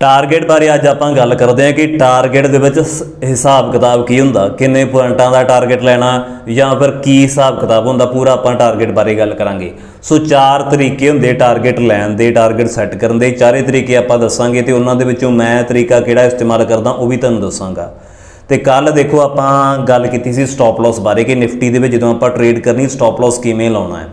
Target ਬਾਰੇ ਅੱਜ ਆਪਾਂ ਗੱਲ ਕਰਦੇ ਹਾਂ ਕਿ ਟਾਰਗੇਟ ਦੇ ਵਿੱਚ ਸ- ਹਿਸਾਬ ਕਿਤਾਬ ਕੀ ਹੁੰਦਾ, ਕਿੰਨੇ ਪੁਆਇੰਟਾਂ ਦਾ ਟਾਰਗੇਟ ਲੈਣਾ ਜਾਂ ਫਿਰ ਕੀ ਹਿਸਾਬ ਕਿਤਾਬ ਹੁੰਦਾ, ਪੂਰਾ ਆਪਾਂ ਟਾਰਗੇਟ ਬਾਰੇ ਗੱਲ ਕਰਾਂਗੇ। ਸੋ ਚਾਰ ਤਰੀਕੇ ਹੁੰਦੇ ਟਾਰਗੇਟ ਲੈਣ ਦੇ ਟਾਰਗੇਟ ਸੈੱਟ ਕਰਨ ਦੇ। ਚਾਰੇ ਤਰੀਕੇ ਆਪਾਂ ਦੱਸਾਂਗੇ ਤੇ ਉਹਨਾਂ ਦੇ ਵਿੱਚੋਂ ਮੈਂ ਤਰੀਕਾ ਕਿਹੜਾ ਇਸਤੇਮਾਲ ਕਰਦਾ, ਉਹ ਵੀ ਤੁਹਾਨੂੰ ਦੱਸਾਂਗਾ। ਤੇ ਕੱਲ ਦੇਖੋ ਆਪਾਂ ਗੱਲ ਕੀਤੀ ਸੀ ਸਟਾਪ ਲਾਸ ਬਾਰੇ ਕਿ ਨਿਫਟੀ ਦੇ ਵਿੱਚ ਜਦੋਂ ਆਪਾਂ ਟ੍ਰੇਡ ਕਰਨੀ ਸਟਾਪ ਲਾਸ ਕਿਵੇਂ ਲਾਉਣਾ ਹੈ।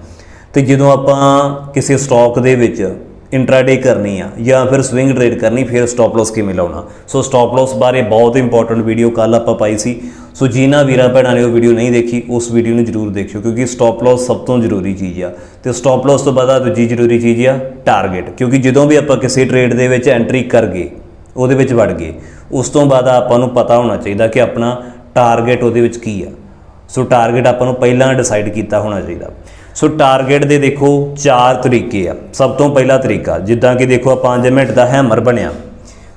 ਤੇ ਜਦੋਂ ਆਪਾਂ ਕਿਸੇ ਸਟਾਕ ਦੇ ਵਿੱਚ ਇੰਟਰਾਡੇ ਕਰਨੀ ਆ ਜਾਂ ਫਿਰ ਸਵਿੰਗ ਟ੍ਰੇਡ ਕਰਨੀ, ਫਿਰ ਸਟਾਪ ਲਾਸ ਕਿਵੇਂ ਲਾਉਣਾ? ਸੋ ਸਟਾਪ ਲਾਸ ਬਾਰੇ ਬਹੁਤ ਇੰਪੋਰਟੈਂਟ ਵੀਡੀਓ ਕੱਲ ਆਪਾਂ ਪਾਈ ਸੀ। ਸੋ ਜਿਨ੍ਹਾਂ ਵੀਰਾਂ ਭੈਣਾਂ ਨੇ ਉਹ ਵੀਡੀਓ ਨਹੀਂ ਦੇਖੀ, ਉਸ ਵੀਡੀਓ ਨੂੰ ਜਰੂਰ ਦੇਖਿਓ, ਕਿਉਂਕਿ ਸਟਾਪ ਲਾਸ ਸਭ ਤੋਂ ਜ਼ਰੂਰੀ ਚੀਜ਼ ਆ। ਤੇ ਸਟਾਪ ਲਾਸ ਤੋਂ ਬਾਅਦ ਦੂਜੀ ਜ਼ਰੂਰੀ ਚੀਜ਼ ਆ ਟਾਰਗੇਟ ਕਿਉਂਕਿ ਜਦੋਂ ਵੀ ਆਪਾਂ ਕਿਸੇ ਟ੍ਰੇਡ ਦੇ ਵਿੱਚ ਐਂਟਰੀ ਕਰ ਗਏ, ਉਹਦੇ ਵਿੱਚ ਵੜ ਗਏ, ਉਸ ਤੋਂ ਬਾਅਦ ਆਪਾਂ ਨੂੰ ਪਤਾ ਹੋਣਾ ਚਾਹੀਦਾ ਕਿ ਆਪਣਾ ਟਾਰਗੇਟ ਉਹਦੇ ਵਿੱਚ ਕੀ ਆ। ਸੋ ਟਾਰਗੇਟ ਆਪਾਂ ਨੂੰ ਪਹਿਲਾਂ ਡਿਸਾਈਡ ਕੀਤਾ ਹੋਣਾ ਚਾਹੀਦਾ। ਸੋ ਟਾਰਗੇਟ ਦੇ ਦੇਖੋ ਚਾਰ ਤਰੀਕੇ ਆ। ਸਭ ਤੋਂ ਪਹਿਲਾ ਤਰੀਕਾ, ਜਿੱਦਾਂ ਕਿ ਦੇਖੋ ਆ 5 ਮਿੰਟ ਦਾ ਹੈਮਰ ਬਣਿਆ।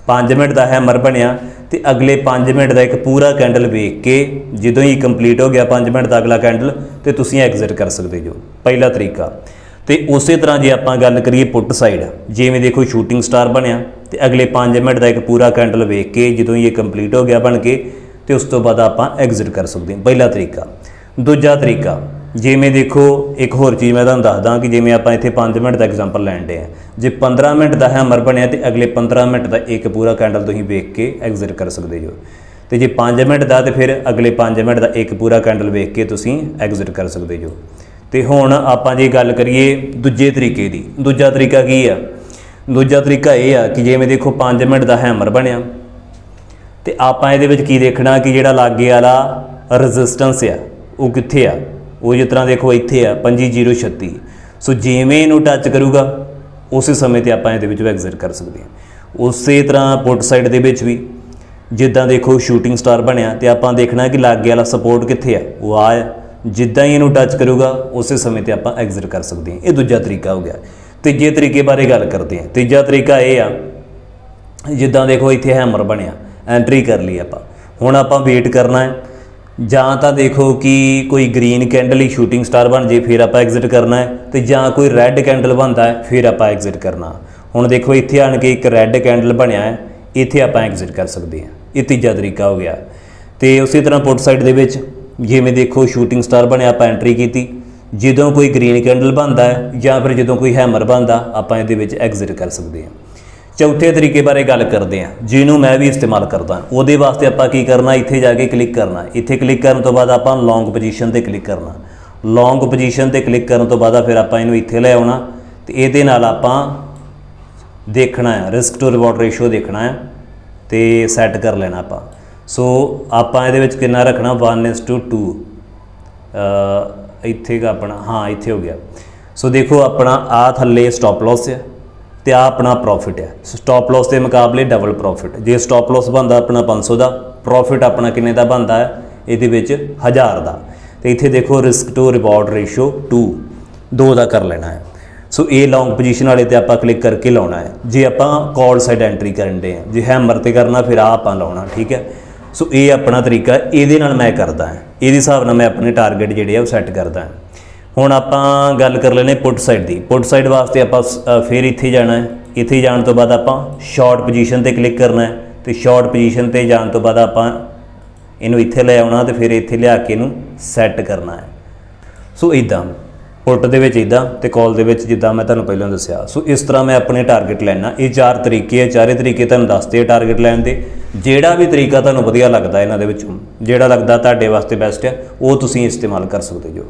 5 ਮਿੰਟ ਦਾ ਹੈਮਰ ਬਣਿਆ ਤੇ ਅਗਲੇ 5 ਮਿੰਟ ਦਾ ਇੱਕ ਪੂਰਾ ਕੈਂਡਲ ਵੇਖ ਕੇ ਜਦੋਂ ਹੀ ਕੰਪਲੀਟ ਹੋ ਗਿਆ 5 ਮਿੰਟ ਦਾ ਅਗਲਾ ਕੈਂਡਲ ਤੇ ਤੁਸੀਂ ਐਗਜ਼ਿਟ ਕਰ ਸਕਦੇ ਜੋ। ਪਹਿਲਾ ਤਰੀਕਾ। ਤੇ ਉਸੇ ਤਰ੍ਹਾਂ ਜੇ ਆਪਾਂ ਗੱਲ ਕਰੀਏ ਪੁੱਟ ਸਾਈਡ ਜਿਵੇਂ ਦੇਖੋ ਸ਼ੂਟਿੰਗ ਸਟਾਰ ਬਣਿਆ ਤੇ ਅਗਲੇ 5 ਮਿੰਟ ਦਾ ਇੱਕ ਪੂਰਾ ਕੈਂਡਲ ਵੇਖ ਕੇ ਜਦੋਂ ਹੀ ਇਹ ਕੰਪਲੀਟ ਹੋ ਗਿਆ ਬਣ ਕੇ ਤੇ ਉਸ ਤੋਂ ਬਾਅਦ ਆਪਾਂ ਐਗਜ਼ਿਟ ਕਰ ਸਕਦੇ ਹਾਂ। ਪਹਿਲਾ ਤਰੀਕਾ। ਦੂਜਾ ਤਰੀਕਾ ਜਿਵੇਂ ਦੇਖੋ, ਇੱਕ ਹੋਰ ਚੀਜ਼ ਮੈਂ ਤੁਹਾਨੂੰ ਦੱਸਦਾ ਕਿ ਜਿਵੇਂ ਆਪਾਂ ਇੱਥੇ 5 ਮਿੰਟ ਦਾ ਐਗਜ਼ਾਮਪਲ ਲੈਣ ਦੇ ਆ ਜੇ 15 ਮਿੰਟ ਦਾ ਹੈਮਰ ਬਣਿਆ ਤੇ ਅਗਲੇ 15 ਮਿੰਟ ਦਾ ਇੱਕ ਪੂਰਾ ਕੈਂਡਲ ਤੁਸੀਂ ਵੇਖ ਕੇ ਐਗਜ਼ਿਟ ਕਰ ਸਕਦੇ ਹੋ ਤੇ ਜੇ 5 ਮਿੰਟ ਦਾ ਤੇ ਫਿਰ ਅਗਲੇ 5 ਮਿੰਟ ਦਾ ਇੱਕ ਪੂਰਾ ਕੈਂਡਲ ਵੇਖ ਕੇ ਤੁਸੀਂ ਐਗਜ਼ਿਟ ਕਰ ਸਕਦੇ ਹੋ ਤੇ ਹੁਣ ਆਪਾਂ ਜੇ ਗੱਲ ਕਰੀਏ ਦੂਜੇ ਤਰੀਕੇ ਦੀ। ਦੂਜਾ ਤਰੀਕਾ ਕੀ ਆ? ਦੂਜਾ ਤਰੀਕਾ ਇਹ ਆ ਕਿ ਜਿਵੇਂ ਦੇਖੋ 5 ਮਿੰਟ ਦਾ ਹੈਮਰ ਬਣਿਆ, ਤੇ ਆਪਾਂ ਇਹਦੇ ਵਿੱਚ ਕੀ ਦੇਖਣਾ ਕਿ ਜਿਹੜਾ ਲਾਗੇ ਵਾਲਾ ਰੈਜ਼ਿਸਟੈਂਸ ਆ, ਉਹ ਕਿੱਥੇ ਆ? ਉਹ ਜਿਸ ਤਰ੍ਹਾਂ ਦੇਖੋ ਇੱਥੇ ਆ 25036 ਸੋ ਜਿਵੇਂ ਇਹਨੂੰ ਟੱਚ ਕਰੂਗਾ, ਉਸੇ ਸਮੇਂ ਤੇ ਆਪਾਂ ਇਹਦੇ ਵਿੱਚ ਐਗਜ਼ਿਟ ਕਰ ਸਕਦੇ ਹਾਂ। ਉਸੇ ਤਰ੍ਹਾਂ ਪੁੱਟ ਸਾਈਡ ਦੇ ਵਿੱਚ ਵੀ, ਜਿੱਦਾਂ ਦੇਖੋ ਸ਼ੂਟਿੰਗ ਸਟਾਰ ਬਣਿਆ ਤੇ ਆਪਾਂ ਦੇਖਣਾ ਕਿ ਲਾਗੇ ਵਾਲਾ ਸਪੋਰਟ ਕਿੱਥੇ ਆ, ਉਹ ਆ ਆ। ਜਿੱਦਾਂ ਹੀ ਇਹਨੂੰ ਟੱਚ ਕਰੂਗਾ, ਉਸੇ ਸਮੇਂ ਤੇ ਆਪਾਂ ਐਗਜ਼ਿਟ ਕਰ ਸਕਦੇ ਹਾਂ। ਇਹ ਦੂਜਾ ਤਰੀਕਾ ਹੋ ਗਿਆ। ਤੀਜੇ ਤਰੀਕੇ ਬਾਰੇ ਗੱਲ ਕਰਦੇ ਹਾਂ। ਤੀਜਾ ਤਰੀਕਾ ਇਹ ਆ, ਜਿੱਦਾਂ ਦੇਖੋ ਇੱਥੇ ਹੈਮਰ ਬਣਿਆ ਐਂਟਰੀ ਕਰ ਲਈ ਆਪਾਂ। ਹੁਣ ਆਪਾਂ ਵੇਟ ਕਰਨਾ ਹੈ। ਜਾਂ ਤਾਂ ਦੇਖੋ ਕਿ ਕੋਈ ਗ੍ਰੀਨ ਕੈਂਡਲ ਹੀ ਸ਼ੂਟਿੰਗ ਸਟਾਰ ਬਣ ਜੇ, ਫਿਰ ਆਪਾਂ ਐਗਜ਼ਿਟ ਕਰਨਾ ਹੈ, ਤੇ ਜਾਂ ਕੋਈ ਰੈੱਡ ਕੈਂਡਲ ਬਣਦਾ ਹੈ, ਫਿਰ ਆਪਾਂ ਐਗਜ਼ਿਟ ਕਰਨਾ। ਹੁਣ ਦੇਖੋ, ਇੱਥੇ ਆਣ ਕੇ ਇੱਕ ਰੈੱਡ ਕੈਂਡਲ ਬਣਿਆ ਹੈ, ਇੱਥੇ ਆਪਾਂ ਐਗਜ਼ਿਟ ਕਰ ਸਕਦੇ ਹਾਂ। ਇਹ ਤੀਜਾ ਤਰੀਕਾ ਹੋ ਗਿਆ। ਤੇ ਉਸੇ ਤਰ੍ਹਾਂ ਪੁੱਟ ਸਾਈਡ ਦੇ ਵਿੱਚ, ਜਿਵੇਂ ਦੇਖੋ ਸ਼ੂਟਿੰਗ ਸਟਾਰ ਬਣਿਆ, ਆਪਾਂ ਐਂਟਰੀ ਕੀਤੀ। ਜਦੋਂ ਕੋਈ ਗ੍ਰੀਨ ਕੈਂਡਲ ਬਣਦਾ ਹੈ, ਜਾਂ ਫਿਰ ਜਦੋਂ ਕੋਈ ਹੈਮਰ ਬਣਦਾ, ਆਪਾਂ ਇਹਦੇ ਵਿੱਚ ਐਗਜ਼ਿਟ ਕਰ ਸਕਦੇ ਹਾਂ। ਚੌਥੇ ਤਰੀਕੇ ਬਾਰੇ ਗੱਲ ਕਰਦੇ ਹਾਂ, ਜਿਹਨੂੰ ਮੈਂ ਵੀ ਇਸਤੇਮਾਲ ਕਰਦਾ ਉਹਦੇ ਵਾਸਤੇ ਆਪਾਂ ਕੀ ਕਰਨਾ, ਇੱਥੇ ਜਾ ਕੇ ਕਲਿੱਕ ਕਰਨਾ। ਇੱਥੇ ਕਲਿੱਕ ਕਰਨ ਤੋਂ ਬਾਅਦ ਆਪਾਂ ਲੌਂਗ ਪੋਜੀਸ਼ਨ ਤੇ ਕਲਿੱਕ ਕਰਨਾ। ਲੌਂਗ ਪੋਜੀਸ਼ਨ ਤੇ ਕਲਿੱਕ ਕਰਨ ਤੋਂ ਬਾਅਦ ਫਿਰ ਆਪਾਂ ਇਹਨੂੰ ਇੱਥੇ ਲੈ ਆਉਣਾ ਤੇ ਇਹਦੇ ਨਾਲ ਆਪਾਂ ਦੇਖਣਾ ਹੈ ਰਿਸਕ ਟੂ ਰਿਵਾਰਡ ਰੇਸ਼ੋ ਦੇਖਣਾ ਹੈ ਤੇ ਸੈੱਟ ਕਰ ਲੈਣਾ ਆਪਾਂ। ਸੋ ਆਪਾਂ ਇਹਦੇ ਵਿੱਚ ਕਿੰਨਾ ਰੱਖਣਾ? 1:2 ਅ ਇੱਥੇ ਦਾ ਆਪਣਾ, ਹਾਂ, ਇੱਥੇ ਹੋ ਗਿਆ। ਸੋ ਦੇਖੋ, ਆਪਣਾ ਆ ਥੱਲੇ ਸਟਾਪ ਲਾਸ ਹੈ ਤੇ ਆ ਆਪਣਾ ਪ੍ਰੋਫਿਟ ਹੈ ਸਟਾਪ ਲਾਸ ਦੇ ਮੁਕਾਬਲੇ ਡਬਲ ਪ੍ਰੋਫਿਟ ਜੇ ਸਟਾਪ ਲਾਸ ਬੰਦਾ ਆਪਣਾ 500 ਦਾ ਪ੍ਰੋਫਿਟ ਆਪਣਾ ਕਿੰਨੇ ਦਾ ਬੰਦਾ ਹੈ? ਇਹਦੇ ਵਿੱਚ 1000 ਦਾ। ਤੇ ਇੱਥੇ ਦੇਖੋ ਰਿਸਕ ਟੂ ਰਿਵਾਰਡ ਰੇਸ਼ੋ 2 2 ਦਾ ਕਰ ਲੈਣਾ ਹੈ। ਸੋ ਇਹ ਲੌਂਗ ਪੋਜੀਸ਼ਨ ਵਾਲੇ ਤੇ ਆਪਾਂ ਕਲਿੱਕ ਕਰਕੇ ਲਾਉਣਾ ਹੈ। ਜੇ ਆਪਾਂ ਕਾਲ ਸਾਈਡ ਐਂਟਰੀ ਕਰਨ ਦੇ ਆ ਜੇ ਹੈਮਰ ਤੇ ਕਰਨਾ, ਫਿਰ ਆ ਆਪਾਂ ਲਾਉਣਾ, ਠੀਕ ਹੈ? ਸੋ ਇਹ ਆਪਣਾ ਤਰੀਕਾ ਇਹਦੇ ਨਾਲ ਮੈਂ ਕਰਦਾ ਹਾਂ। ਇਹਦੇ ਹਿਸਾਬ ਨਾਲ ਮੈਂ ਆਪਣੇ ਟਾਰਗੇਟ ਜਿਹੜੇ ਆ ਉਹ ਸੈੱਟ ਕਰਦਾ ਹਾਂ। ਹੁਣ ਆਪਾਂ ਗੱਲ ਕਰ ਲੈਨੇ ਪੁੱਟ ਸਾਈਡ ਦੀ। ਪੁੱਟ ਸਾਈਡ ਵਾਸਤੇ ਆਪਾਂ ਸ- ਫਿਰ ਇੱਥੇ ਜਾਣਾ ਹੈ। ਇੱਥੇ ਜਾਣ ਤੋਂ ਬਾਅਦ ਆਪਾਂ ਸ਼ਾਰਟ ਪੋਜੀਸ਼ਨ ਤੇ ਕਲਿੱਕ ਕਰਨਾ ਹੈ। ਤੇ ਸ਼ਾਰਟ ਪੋਜੀਸ਼ਨ ਤੇ ਜਾਣ ਤੋਂ ਬਾਅਦ ਆਪਾਂ ਇਹਨੂੰ ਇੱਥੇ ਲੈ ਆਉਣਾ ਤੇ ਫਿਰ ਇੱਥੇ ਲਿਆ ਕੇ ਇਹਨੂੰ ਸੈੱਟ ਕਰਨਾ ਹੈ। ਸੋ ਇਦਾਂ ਪੁੱਟ ਦੇ ਵਿੱਚ ਇਦਾਂ ਤੇ ਕਾਲ ਦੇ ਵਿੱਚ ਜਿੱਦਾਂ ਮੈਂ ਤੁਹਾਨੂੰ ਪਹਿਲਾਂ ਦੱਸਿਆ। ਸੋ ਇਸ ਤਰ੍ਹਾਂ ਮੈਂ ਆਪਣੇ ਟਾਰਗੇਟ ਲੈਣਾ ਇਹ ਚਾਰ ਤਰੀਕੇ ਹੈ, ਚਾਰੇ ਤਰੀਕੇ ਤੁਹਾਨੂੰ ਦੱਸਦੇ ਆ ਟਾਰਗੇਟ ਲੈਣ ਦੇ। ਜਿਹੜਾ ਵੀ ਤਰੀਕਾ ਤੁਹਾਨੂੰ ਵਧੀਆ ਲੱਗਦਾ ਇਹਨਾਂ ਦੇ ਵਿੱਚੋਂ, ਜਿਹੜਾ ਲੱਗਦਾ ਤੁਹਾਡੇ ਵਾਸਤੇ ਬੈਸਟ ਹੈ, ਉਹ ਤੁਸੀਂ ਇਸਤੇਮਾਲ ਕਰ ਸਕਦੇ ਜੋ।